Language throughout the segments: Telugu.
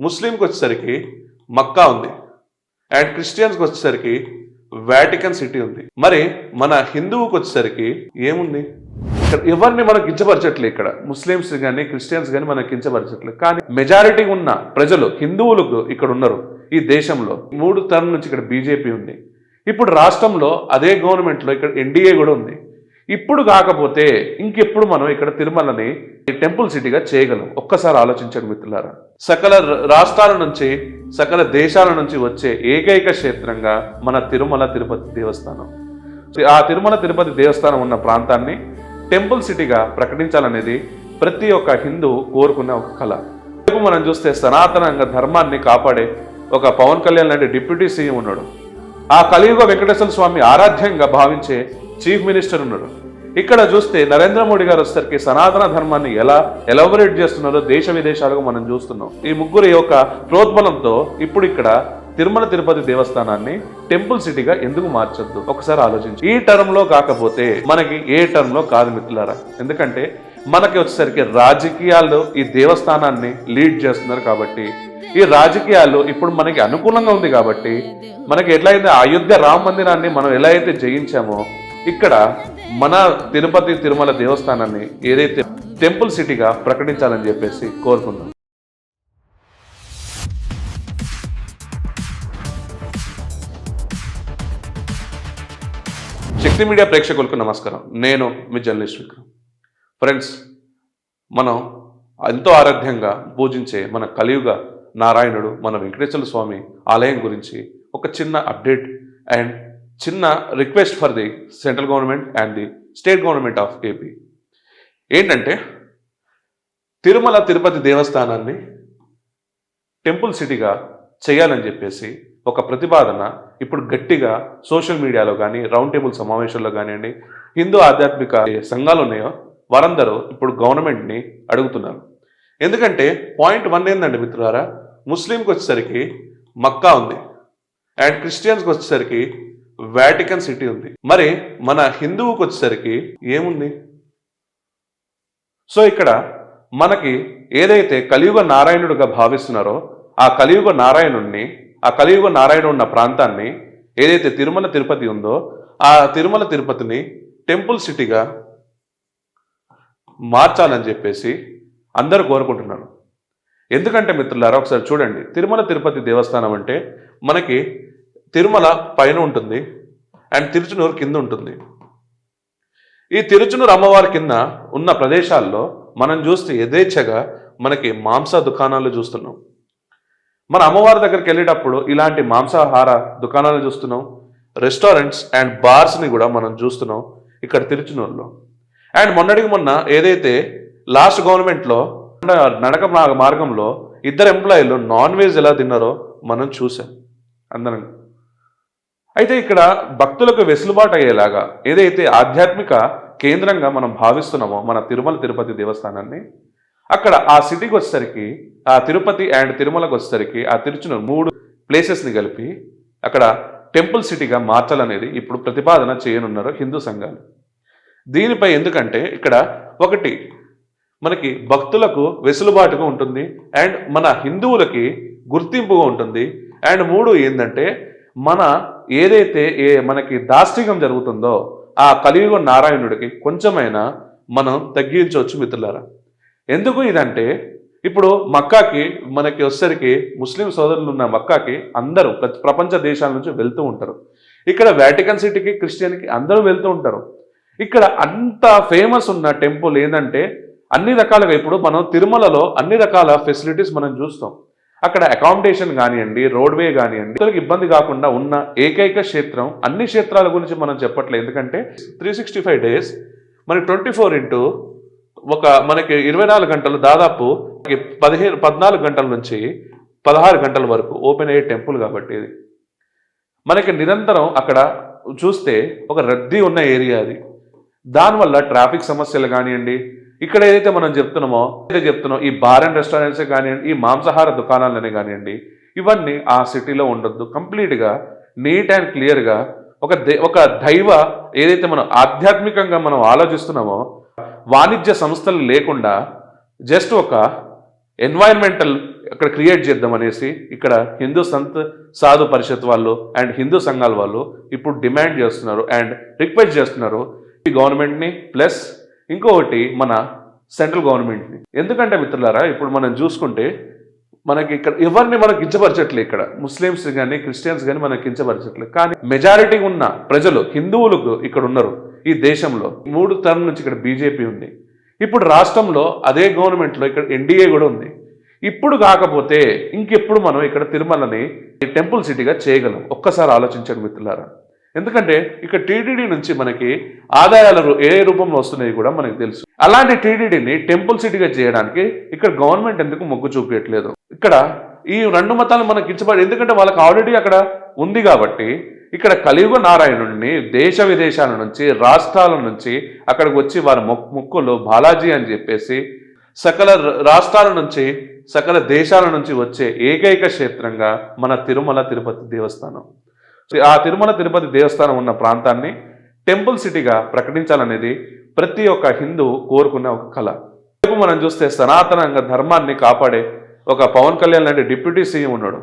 ముస్లింకి వచ్చేసరికి మక్కా ఉంది. అండ్ క్రిస్టియన్స్కి వచ్చేసరికి వాటికన్ సిటీ ఉంది. మరి మన హిందువుకి వచ్చేసరికి ఏముంది? ఇక్కడ ఎవరిని మనం కించపరచట్లేదు ఇక్కడ? ముస్లిమ్స్ కానీ క్రిస్టియన్స్ కానీ మనం కించపరచట్లేదు కానీ మెజారిటీ ఉన్న ప్రజలు హిందువులకు ఇక్కడ ఉన్నారు ఈ దేశంలో. మూడు తరం నుంచి ఇక్కడ బీజేపీ ఉంది. ఇప్పుడు రాష్ట్రంలో అదే గవర్నమెంట్లో ఇక్కడ ఎన్డీఏ కూడా ఉంది. ఇప్పుడు కాకపోతే ఇంకెప్పుడు మనం ఇక్కడ తిరుమలని టెంపుల్ సిటీగా చేయగలం? ఒక్కసారి ఆలోచించండి మిత్రులారా. సకల రాష్ట్రాల నుంచి సకల దేశాల నుంచి వచ్చే ఏకైక క్షేత్రంగా మన తిరుమల తిరుపతి దేవస్థానం. ఆ తిరుమల తిరుపతి దేవస్థానం ఉన్న ప్రాంతాన్ని టెంపుల్ సిటీగా ప్రకటించాలనేది ప్రతి ఒక్క హిందూ కోరుకున్న ఒక కళ. రేపు మనం చూస్తే సనాతనంగా ధర్మాన్ని కాపాడే ఒక పవన్ కళ్యాణ్ లాంటి డిప్యూటీ సీఎం ఉన్నాడు. ఆ కలియుగ వెంకటేశ్వర స్వామి ఆరాధ్యంగా భావించే చీఫ్ మినిస్టర్ ఉన్నాడు. ఇక్కడ చూస్తే నరేంద్ర మోడీ గారు వచ్చేసరికి సనాతన ధర్మాన్ని ఎలా ఎలబరేట్ చేస్తున్నారో దేశ విదేశాలకు మనం చూస్తున్నాం. ఈ ముగ్గురు యొక్క ప్రోద్బలంతో ఇప్పుడు ఇక్కడ తిరుమల తిరుపతి దేవస్థానాన్ని టెంపుల్ సిటీగా ఎందుకు మార్చొద్దు? ఒకసారి ఆలోచించి. ఈ టర్మ్లో కాకపోతే మనకి ఏ టర్మ్లో కాదు మిత్రులారా. ఎందుకంటే మనకి వచ్చేసరికి రాజకీయాల్లో ఈ దేవస్థానాన్ని లీడ్ చేస్తున్నారు కాబట్టి ఈ రాజకీయాలు ఇప్పుడు మనకి అనుకూలంగా ఉంది కాబట్టి మనకి ఎట్లయితే అయోధ్య రామ మందిరాన్ని మనం ఎలా అయితే జయించామో ఇక్కడ మన తిరుపతి తిరుమల దేవస్థానాన్ని ఏదైతే టెంపుల్ సిటీగా ప్రకటించాలని చెప్పేసి కోరుకుందాం. శక్తి మీడియా ప్రేక్షకులకు నమస్కారం. నేను మీ జర్నలిస్ట్ విక్రమ్. ఫ్రెండ్స్ మనం ఎంతో ఆరాధ్యంగా పూజించే మన కలియుగ నారాయణుడు మన వెంకటేశ్వర స్వామి ఆలయం గురించి ఒక చిన్న అప్డేట్ అండ్ చిన్న request for the central government and the state government of AP ఏంటంటే తిరుమల తిరుపతి దేవస్థానాన్ని టెంపుల్ సిటీగా చేయాలని చెప్పేసి ఒక ప్రతిపాదన ఇప్పుడు గట్టిగా సోషల్ మీడియాలో కానీ రౌండ్ టేబుల్ సమావేశాల్లో కానివ్వండి హిందూ ఆధ్యాత్మిక సంఘాలు ఉన్నాయో వారందరూ ఇప్పుడు గవర్నమెంట్ని అడుగుతున్నారు. ఎందుకంటే పాయింట్ వన్ ఏంటండి మిత్రులారా? ముస్లింకి వచ్చేసరికి మక్కా ఉంది. అండ్ క్రిస్టియన్స్కి వచ్చేసరికి వాటికన్ సిటీ ఉంది. మరి మన హిందువుకి వచ్చేసరికి ఏముంది? సో ఇక్కడ మనకి ఏదైతే కలియుగ నారాయణుడిగా భావిస్తున్నారో ఆ కలియుగ నారాయణుడిని ఆ కలియుగ నారాయణుడు ఉన్న ప్రాంతాన్ని ఏదైతే తిరుమల తిరుపతి ఉందో ఆ తిరుమల తిరుపతిని టెంపుల్ సిటీగా మార్చాలని చెప్పేసి అందరూ కోరుకుంటున్నారు. ఎందుకంటే మిత్రులారా ఒకసారి చూడండి. తిరుమల తిరుపతి దేవస్థానం అంటే మనకి తిరుమల పైన ఉంటుంది. అండ్ తిరుచునూరు కింద ఉంటుంది. ఈ తిరుచునూరు అమ్మవారి కింద ఉన్న ప్రదేశాల్లో మనం చూస్తే యథేచ్ఛగా మనకి మాంస దుకాణాలు చూస్తున్నాం. మన అమ్మవారి దగ్గరికి వెళ్ళేటప్పుడు ఇలాంటి మాంసాహార దుకాణాలు చూస్తున్నాం. రెస్టారెంట్స్ అండ్ బార్స్ని కూడా మనం చూస్తున్నాం ఇక్కడ తిరుచునూరులో. అండ్ మొన్నటికి మొన్న ఏదైతే లాస్ట్ గవర్నమెంట్లో నడక మార్గంలో ఇద్దరు ఎంప్లాయీలు నాన్ వెజ్ ఎలా తిన్నారో మనం చూసాం అందరం అయితే ఇక్కడ భక్తులకు వెసులుబాటు అయ్యేలాగా ఏదైతే ఆధ్యాత్మిక కేంద్రంగా మనం భావిస్తున్నామో మన తిరుమల తిరుపతి దేవస్థానాన్ని అక్కడ ఆ సిటీకి వచ్చేసరికి ఆ తిరుపతి అండ్ తిరుమలకు వచ్చేసరికి ఆ తిరుచును మూడు ప్లేసెస్ని కలిపి అక్కడ టెంపుల్ సిటీగా మార్చాలనేది ఇప్పుడు ప్రతిపాదన చేయనున్నారు హిందూ సంఘాలు. దీనిపై ఎందుకంటే ఇక్కడ ఒకటి మనకి భక్తులకు వెసులుబాటుగా ఉంటుంది అండ్ మన హిందువులకి గుర్తింపుగా ఉంటుంది. అండ్ మూడు ఏంటంటే మన ఏదైతే ఏ మనకి దాష్టికం జరుగుతుందో ఆ కలియుగ నారాయణుడికి కొంచెమైనా మనం తగ్గించవచ్చు మిత్రులారా. ఎందుకు ఇదంటే ఇప్పుడు మక్కాకి మనకి వచ్చేసరికి ముస్లిం సోదరులు ఉన్న మక్కాకి అందరూ ప్ర- ప్రపంచ దేశాల నుంచి వెళ్తూ ఉంటారు. ఇక్కడ వాటికన్ సిటీకి క్రిస్టియన్కి అందరూ వెళ్తూ ఉంటారు. ఇక్కడ అంత ఫేమస్ ఉన్న టెంపుల్ ఏంటంటే అన్ని రకాలుగా ఇప్పుడు మనం తిరుమలలో అన్ని రకాల ఫెసిలిటీస్ మనం చూస్తాం. అక్కడ అకామిడేషన్ కానివ్వండి రోడ్వే కానివ్వండి ఇతరులకు ఇబ్బంది కాకుండా ఉన్న ఏకైక క్షేత్రం అన్ని క్షేత్రాల గురించి మనం చెప్పట్లేదు. ఎందుకంటే త్రీ సిక్స్టీ ఫైవ్ డేస్ మనకి ట్వంటీ ఫోర్ ఇంటూ ఒక మనకి ఇరవై నాలుగు గంటలు దాదాపు పదిహేను పద్నాలుగు గంటల నుంచి పదహారు గంటల వరకు ఓపెన్ అయ్యే టెంపుల్ కాబట్టి ఇది. మనకి నిరంతరం అక్కడ చూస్తే ఒక రద్దీ ఉన్న ఏరియా అది. దానివల్ల ట్రాఫిక్ సమస్యలు కానివ్వండి ఇక్కడ ఏదైతే మనం చెప్తున్నామో ఏదైతే చెప్తున్నాం ఈ బార్ అండ్ రెస్టారెంట్స్ కానివ్వండి ఈ మాంసాహార దుకాణాలనే కానివ్వండి ఇవన్నీ ఆ సిటీలో ఉండొద్దు. కంప్లీట్గా నీట్ అండ్ క్లియర్గా ఒక ఒక దైవ ఏదైతే మనం ఆధ్యాత్మికంగా మనం ఆలోచిస్తున్నామో వాణిజ్య సంస్థలు లేకుండా జస్ట్ ఒక ఎన్వైరన్మెంటల్ ఇక్కడ క్రియేట్ చేద్దాం అనేసి ఇక్కడ హిందూ సంత్ సాధు పరిషత్ వాళ్ళు అండ్ హిందూ సంఘాల వాళ్ళు ఇప్పుడు డిమాండ్ చేస్తున్నారు అండ్ రిక్వెస్ట్ చేస్తున్నారు ఈ గవర్నమెంట్ని ప్లస్ ఇంకొకటి మన సెంట్రల్ గవర్నమెంట్ని ఎందుకంటే మిత్రులారా ఇప్పుడు మనం చూసుకుంటే మనకి ఇక్కడ ఎవరిని మనం కించపరచట్లే ఇక్కడ. ముస్లిమ్స్ కానీ క్రిస్టియన్స్ కానీ మనం కించపరచట్లేదు కానీ మెజారిటీ ఉన్న ప్రజలు హిందువులకు ఇక్కడ ఉన్నారు ఈ దేశంలో. మూడు తరం నుంచి ఇక్కడ బీజేపీ ఉంది. ఇప్పుడు రాష్ట్రంలో అదే గవర్నమెంట్లో ఇక్కడ ఎన్డీఏ కూడా ఉంది. ఇప్పుడు కాకపోతే ఇంకెప్పుడు మనం ఇక్కడ తిరుమలని టెంపుల్ సిటీగా చేయగలం? ఒక్కసారి ఆలోచించండి మిత్రులారా. ఎందుకంటే ఇక్కడ టీడీడీ నుంచి మనకి ఆదాయాలు ఏ రూపంలో వస్తున్నాయి కూడా మనకు తెలుసు. అలాంటి టీడీడీని టెంపుల్ సిటీగా చేయడానికి ఇక్కడ గవర్నమెంట్ ఎందుకు మొగ్గు చూపించట్లేదు ఇక్కడ ఈ రెండు మతాలు మనకి ఇచ్చబడి ఎందుకంటే వాళ్ళకి ఆల్రెడీ అక్కడ ఉంది కాబట్టి ఇక్కడ కలియుగ నారాయణుడిని దేశ విదేశాల నుంచి రాష్ట్రాల నుంచి అక్కడికి వచ్చి వారి మొక్ బాలాజీ అని చెప్పేసి సకల రాష్ట్రాల నుంచి సకల దేశాల నుంచి వచ్చే ఏకైక క్షేత్రంగా మన తిరుమల తిరుపతి దేవస్థానం. ఆ తిరుమల తిరుపతి దేవస్థానం ఉన్న ప్రాంతాన్ని టెంపుల్ సిటీగా ప్రకటించాలనేది ప్రతి ఒక్క హిందూ కోరుకునే ఒక కళ. రేపు మనం చూస్తే సనాతనంగా ధర్మాన్ని కాపాడే ఒక పవన్ కళ్యాణ్ లాంటి డిప్యూటీ సీఎం ఉన్నాడు.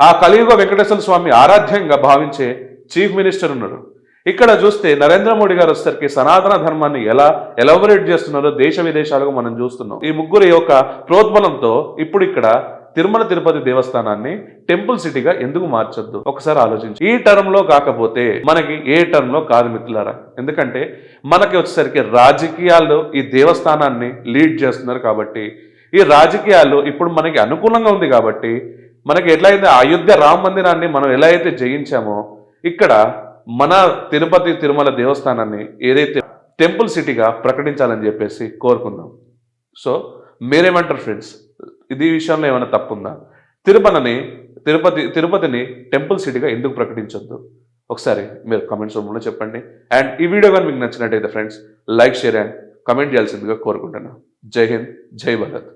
ఆ కలియుగ వెంకటేశ్వర స్వామి ఆరాధ్యంగా భావించే చీఫ్ మినిస్టర్ ఉన్నాడు. ఇక్కడ చూస్తే నరేంద్ర మోడీ గారు వచ్చేసరికి సనాతన ధర్మాన్ని ఎలా ఎలాబొరేట్ చేస్తున్నారో దేశ విదేశాలకు మనం చూస్తున్నాం. ఈ ముగ్గురు యొక్క ప్రోద్బలంతో ఇప్పుడు ఇక్కడ తిరుమల తిరుపతి దేవస్థానాన్ని టెంపుల్ సిటీగా ఎందుకు మార్చొద్దు? ఒకసారి ఆలోచించు. ఈ టర్మ్లో కాకపోతే మనకి ఏ టర్మ్లో కాదు మిత్రులారా. ఎందుకంటే మనకి వచ్చేసరికి రాజకీయాల్లో ఈ దేవస్థానాన్ని లీడ్ చేస్తున్నారు కాబట్టి ఈ రాజకీయాలు ఇప్పుడు మనకి అనుకూలంగా ఉంది కాబట్టి మనకి ఎట్లయితే అయోధ్య రామ మందిరాన్ని మనం ఎలా అయితే జయించామో ఇక్కడ మన తిరుపతి తిరుమల దేవస్థానాన్ని ఏదైతే టెంపుల్ సిటీగా ప్రకటించాలని చెప్పేసి కోరుకుందాం. సో మీరేమంటారు ఫ్రెండ్స్? ఇది విషయంలో ఏమైనా తప్పుందా? తిరుపతిని తిరుపతి తిరుపతిని టెంపుల్ సిటీగా ఎందుకు ప్రకటించొద్దు? ఒకసారి మీరు కమెంట్స్ రూపంలో చెప్పండి. అండ్ ఈ వీడియో కానీ మీకు నచ్చినట్టయితే friends like share and comment చేయాల్సిందిగా కోరుకుంటున్నాను జై హింద్ జై భారత్.